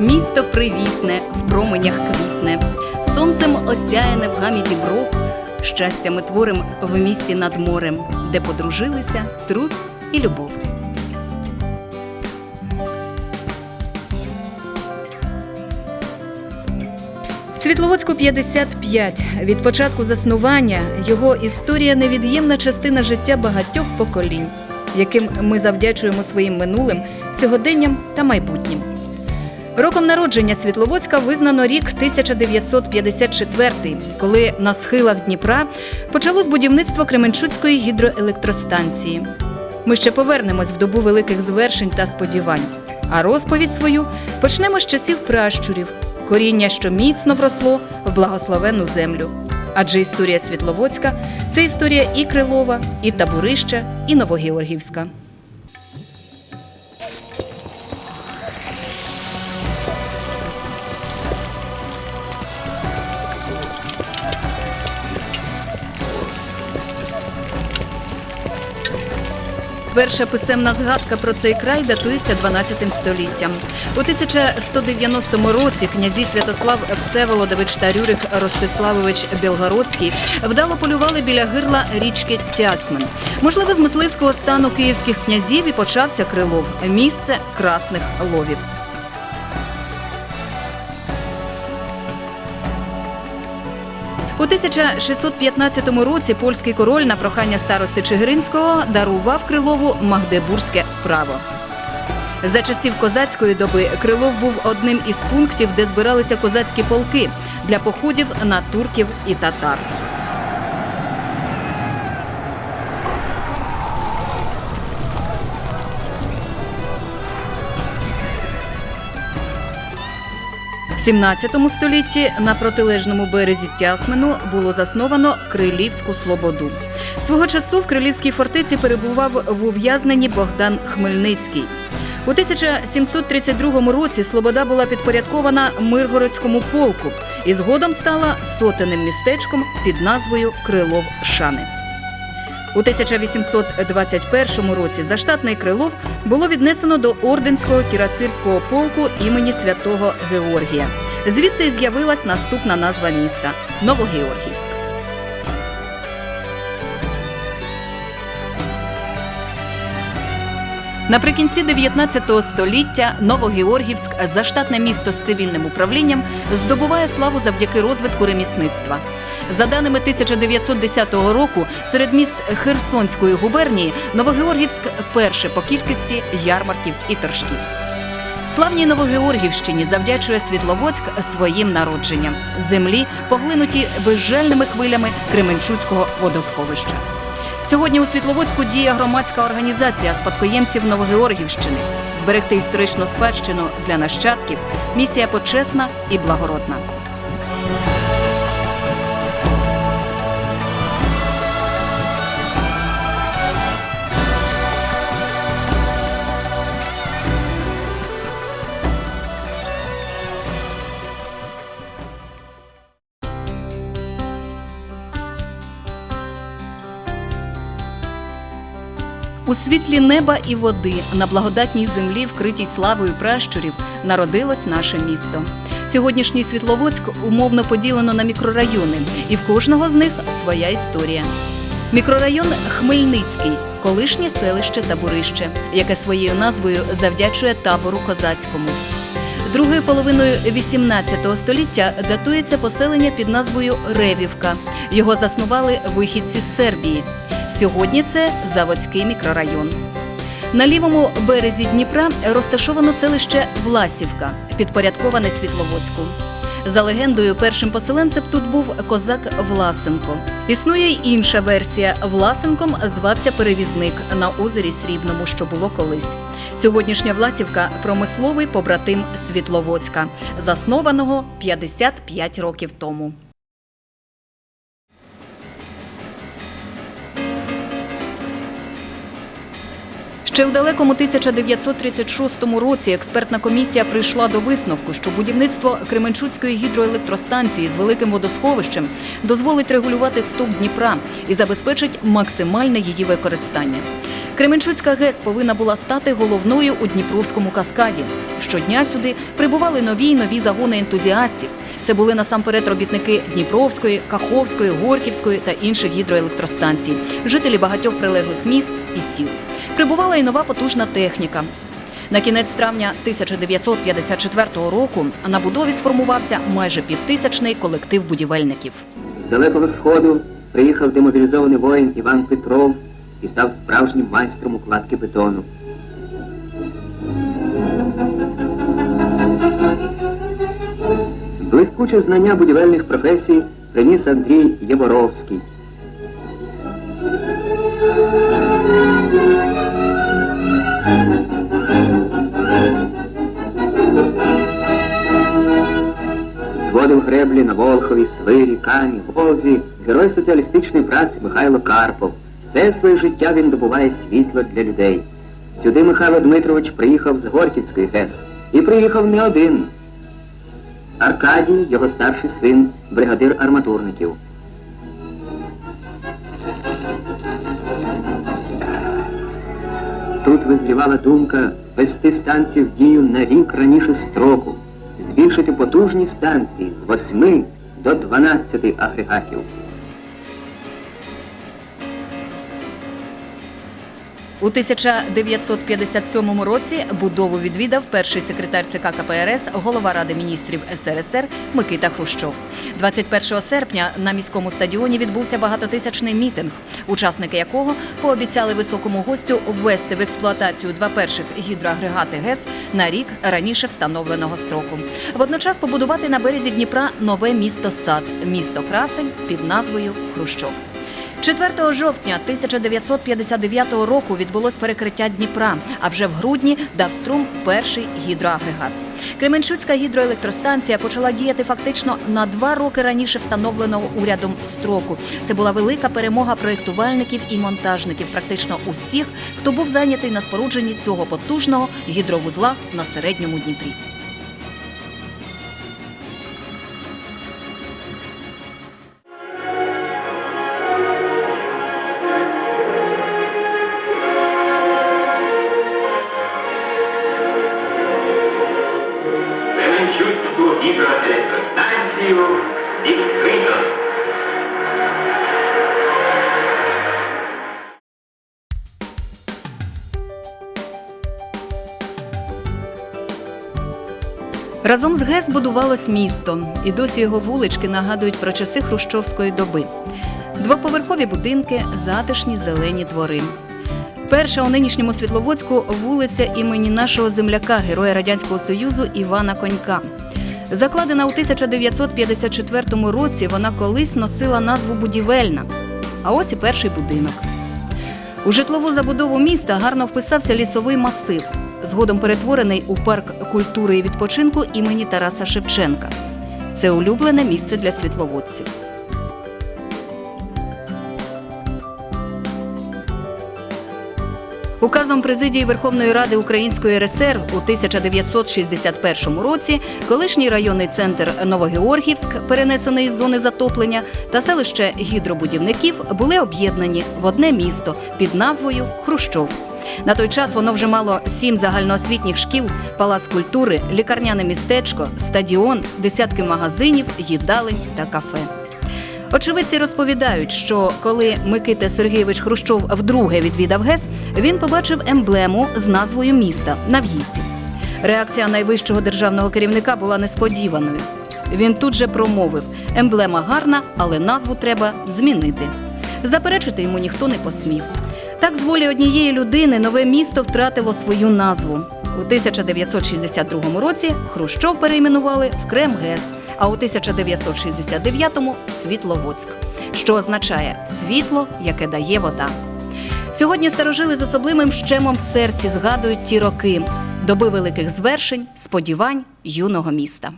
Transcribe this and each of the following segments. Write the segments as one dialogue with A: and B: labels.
A: Місто привітне, в променях квітне, сонцем осяяне в гамі дібров, щастя ми творим в місті над морем, де подружилися труд і любов. Світловодську 55. Від початку заснування його історія невід'ємна частина життя багатьох поколінь, яким ми завдячуємо своїм минулим, сьогоденням та майбутнім. Роком народження Світловодська визнано рік 1954, коли на схилах Дніпра почалось будівництво Кременчуцької гідроелектростанції. Ми ще повернемось в добу великих звершень та сподівань. А розповідь свою почнемо з часів пращурів, коріння, що міцно вросло в благословену землю. Адже історія Світловодська це історія і Крилова, і Табурища, і Новогеоргівська. Перша писемна згадка про цей край датується 12 століттям. У 1190 році князі Святослав Всеволодович та Рюрик Ростиславович Білгородський вдало полювали біля гирла річки Тясмин. Можливо, з мисливського стану київських князів і почався Крилов місце красних ловів. 1615 році польський король на прохання старости Чигиринського дарував Крилову Магдебурзьке право. За часів козацької доби Крилов був одним із пунктів, де збиралися козацькі полки для походів на турків і татар. 17 столітті на протилежному березі Тясмину було засновано Крилівську Слободу. Свого часу в Крилівській фортеці перебував в ув'язненні Богдан Хмельницький. У 1732 році Слобода була підпорядкована Миргородському полку і згодом стала сотенним містечком під назвою Крилов Шанець. У 1821 році заштатний Крилов було віднесено до орденського кірасирського полку імені святого Георгія. Звідси й з'явилась наступна назва міста Новогеоргівськ. Наприкінці 19 століття Новогеоргівськ, заштатне місто з цивільним управлінням, здобуває славу завдяки розвитку ремісництва. За даними 1910 року, серед міст Херсонської губернії Новогеоргівськ перше по кількості ярмарків і торжків. Славній Новогеоргівщині завдячує Світловодськ своїм народженням землі, поглинуті безжальними хвилями Кременчуцького водосховища. Сьогодні у Світловодську діє громадська організація спадкоємців Новогеоргівщини. Зберегти історичну спадщину для нащадків місія почесна і благородна. У світлі неба і води на благодатній землі, вкритій славою пращурів, народилось наше місто. Сьогоднішній Світловодськ умовно поділено на мікрорайони, і в кожного з них своя історія. Мікрорайон Хмельницький, колишнє селище Табурище, яке своєю назвою завдячує табору козацькому. Другою половиною XVIII століття датується поселення під назвою Ревівка. Його заснували вихідці з Сербії. Сьогодні це Заводський мікрорайон. На лівому березі Дніпра розташовано селище Власівка, підпорядковане Світловодську. За легендою, першим поселенцем тут був козак Власенко. Існує й інша версія. Власенком звався перевізник на озері Срібному, що було колись. Сьогоднішня Власівка промисловий побратим Світловодська, заснованого 55 років тому. Ще у далекому 1936 році експертна комісія прийшла до висновку, що будівництво Кременчуцької гідроелектростанції з великим водосховищем дозволить регулювати сток Дніпра і забезпечить максимальне її використання. Кременчуцька ГЕС повинна була стати головною у Дніпровському каскаді. Щодня сюди прибували нові й нові загони ентузіастів. Це були насамперед робітники Дніпровської, Каховської, Горківської та інших гідроелектростанцій, жителі багатьох прилеглих міст і сіл. Прибувала і нова потужна техніка. На кінець травня 1954 року на будові сформувався майже півтисячний колектив будівельників.
B: З далекого сходу приїхав демобілізований воїн Іван Петров і став справжнім майстром укладки бетону. Блискуче знання будівельних професій приніс Андрій Єворовський. Греблі на Волхові, Свирі, Кані, Волзі, герой соціалістичної праці Михайло Карпов. Все своє життя він добуває світло для людей. Сюди Михайло Дмитрович приїхав з Горківської ГЕС. І приїхав не один. Аркадій, його старший син, бригадир арматурників. Тут визрівала думка вести станцію в дію на рік раніше строку, збільшити потужність станції з 8 до 12 агрегатів.
A: У 1957 році будову відвідав перший секретар ЦК КПРС, голова Ради міністрів СРСР Микита Хрущов. 21 серпня на міському стадіоні відбувся багатотисячний мітинг, учасники якого пообіцяли високому гостю ввести в експлуатацію два перших гідроагрегати ГЕС на рік раніше встановленого строку. Водночас побудувати на березі Дніпра нове місто Сад, місто Красень під назвою Хрущов. 4 жовтня 1959 року відбулось перекриття Дніпра, а вже в грудні дав струм перший гідроагрегат. Кременчуцька гідроелектростанція почала діяти фактично на два роки раніше встановленого урядом строку. Це була велика перемога проєктувальників і монтажників, практично усіх, хто був зайнятий на спорудженні цього потужного гідровузла на середньому Дніпрі. Разом з ГЕС будувалось місто, і досі його вулички нагадують про часи хрущовської доби. Двоповерхові будинки, затишні зелені двори. Перша у нинішньому Світловодську вулиця імені нашого земляка, героя Радянського Союзу Івана Конька. Закладена у 1954 році, вона колись носила назву Будівельна. А ось і перший будинок. У житлову забудову міста гарно вписався лісовий масив, згодом перетворений у парк культури і відпочинку імені Тараса Шевченка. Це улюблене місце для світловодців. Указом президії Верховної Ради Української РСР у 1961 році колишній районний центр Новогеоргівськ, перенесений з зони затоплення, та селище гідробудівників були об'єднані в одне місто під назвою Хрущов. На той час воно вже мало сім загальноосвітніх шкіл, палац культури, лікарняне містечко, стадіон, десятки магазинів, їдалень та кафе. Очевидці розповідають, що коли Микита Сергійович Хрущов вдруге відвідав ГЕС, він побачив емблему з назвою міста на в'їзді. Реакція найвищого державного керівника була несподіваною. Він тут же промовив: емблема гарна, але назву треба змінити. Заперечити йому ніхто не посмів. Так, з волі однієї людини нове місто втратило свою назву. У 1962 році Хрущов перейменували в Кремгес, а у 1969-му – Світловодськ, що означає світло, яке дає вода. Сьогодні старожили з особливим щемом в серці згадують ті роки, доби великих звершень, сподівань юного міста.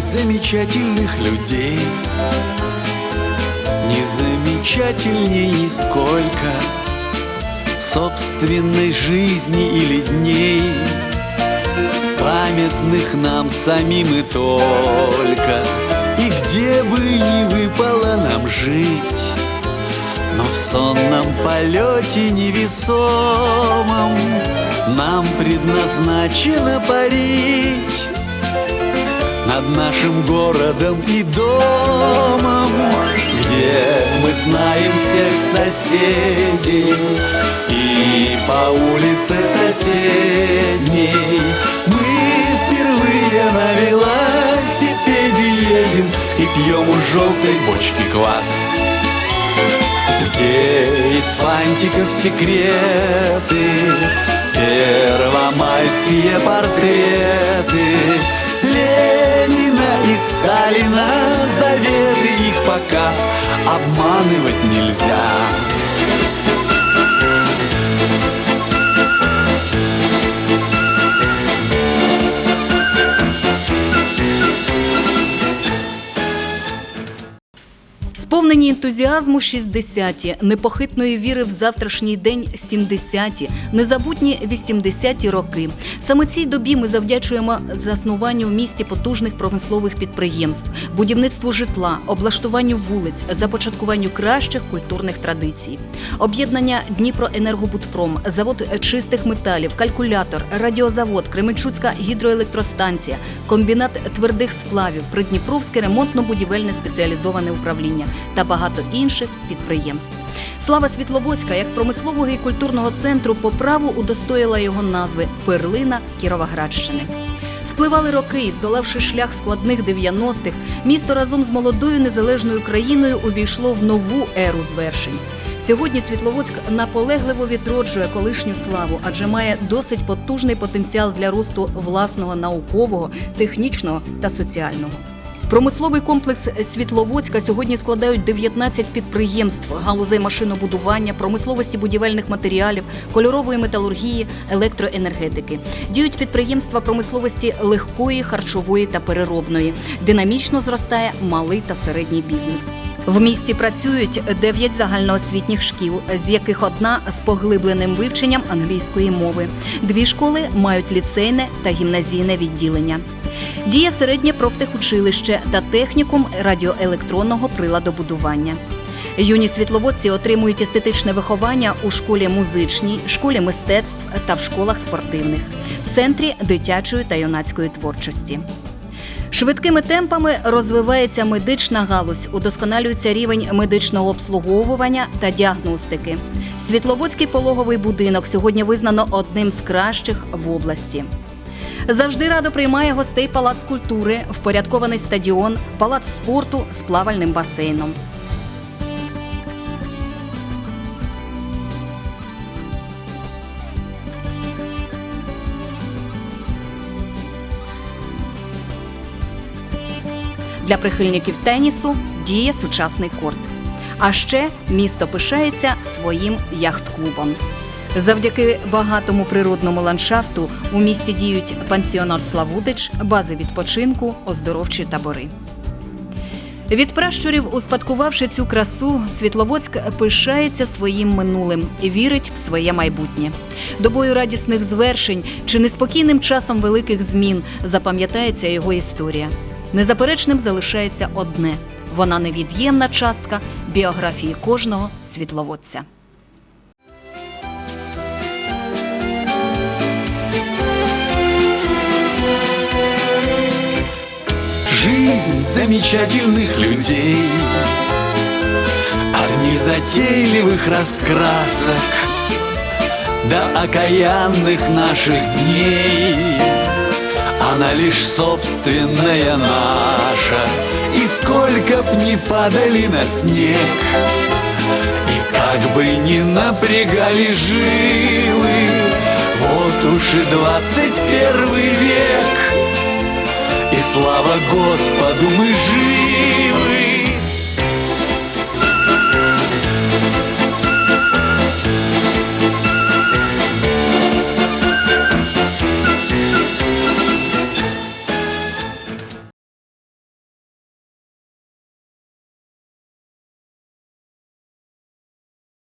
C: Замечательных людей. Не замечательней нисколько Собственной жизни или дней Памятных нам самим и только. И где бы ни выпало нам жить но в сонном полете невесомом Нам предназначено парить Над нашим городом и домом Где мы знаем всех соседей. И по улице соседней Мы впервые на велосипеде едем И пьем у желтой бочки квас. Где из фантиков секреты Первомайские портреты Ленина и Сталина Заветы их пока обманывать нельзя
A: Сповнені ентузіазму 60-ті, непохитної віри в завтрашній день 70-ті, незабутні 80-ті роки. Саме цій добі ми завдячуємо заснуванню в місті потужних промислових підприємств, будівництву житла, облаштуванню вулиць, започаткуванню кращих культурних традицій. Об'єднання Дніпроенергобудпром, завод чистих металів, калькулятор, радіозавод, Кременчуцька гідроелектростанція, комбінат твердих сплавів, Придніпровське ремонтно-будівельне спеціалізоване управління та багато інших підприємств. Слава Світловодська як промислового і культурного центру по праву удостоїла його назви Перлина Кіровоградщини. Спливали роки, здолавши шлях складних 90-х, місто разом з молодою незалежною країною увійшло в нову еру звершень. Сьогодні Світловодськ наполегливо відроджує колишню славу, адже має досить потужний потенціал для росту власного наукового, технічного та соціального. Промисловий комплекс Світловодська сьогодні складають 19 підприємств галузей машинобудування, промисловості будівельних матеріалів, кольорової металургії, електроенергетики. Діють підприємства промисловості легкої, харчової та переробної. Динамічно зростає малий та середній бізнес. В місті працюють 9 загальноосвітніх шкіл, з яких одна з поглибленим вивченням англійської мови. Дві школи мають ліцейне та гімназійне відділення. Діє середнє профтехучилище та технікум радіоелектронного приладобудування. Юні світловодці отримують естетичне виховання у школі музичній, школі мистецтв та в школах спортивних, в центрі дитячої та юнацької творчості. Швидкими темпами розвивається медична галузь, удосконалюється рівень медичного обслуговування та діагностики. Світловодський пологовий будинок сьогодні визнано одним з кращих в області. Завжди радо приймає гостей палац культури, впорядкований стадіон, палац спорту з плавальним басейном. Для прихильників тенісу діє сучасний корт. А ще місто пишається своїм яхт-клубом. Завдяки багатому природному ландшафту у місті діють пансіонат Славутич, бази відпочинку, оздоровчі табори. Від пращурів, успадкувавши цю красу, Світловодськ пишається своїм минулим і вірить в своє майбутнє. Добою радісних звершень чи неспокійним часом великих змін запам'ятається його історія. Незаперечним залишається одне вона невід'ємна частка біографії кожного світловодця.
C: Жизнь замечательных людей От незатейливых раскрасок До окаянных наших дней. Она лишь собственная наша И сколько б ни падали на снег И как бы ни напрягали жилы Вот уж и двадцать первый век слава Господу мы живы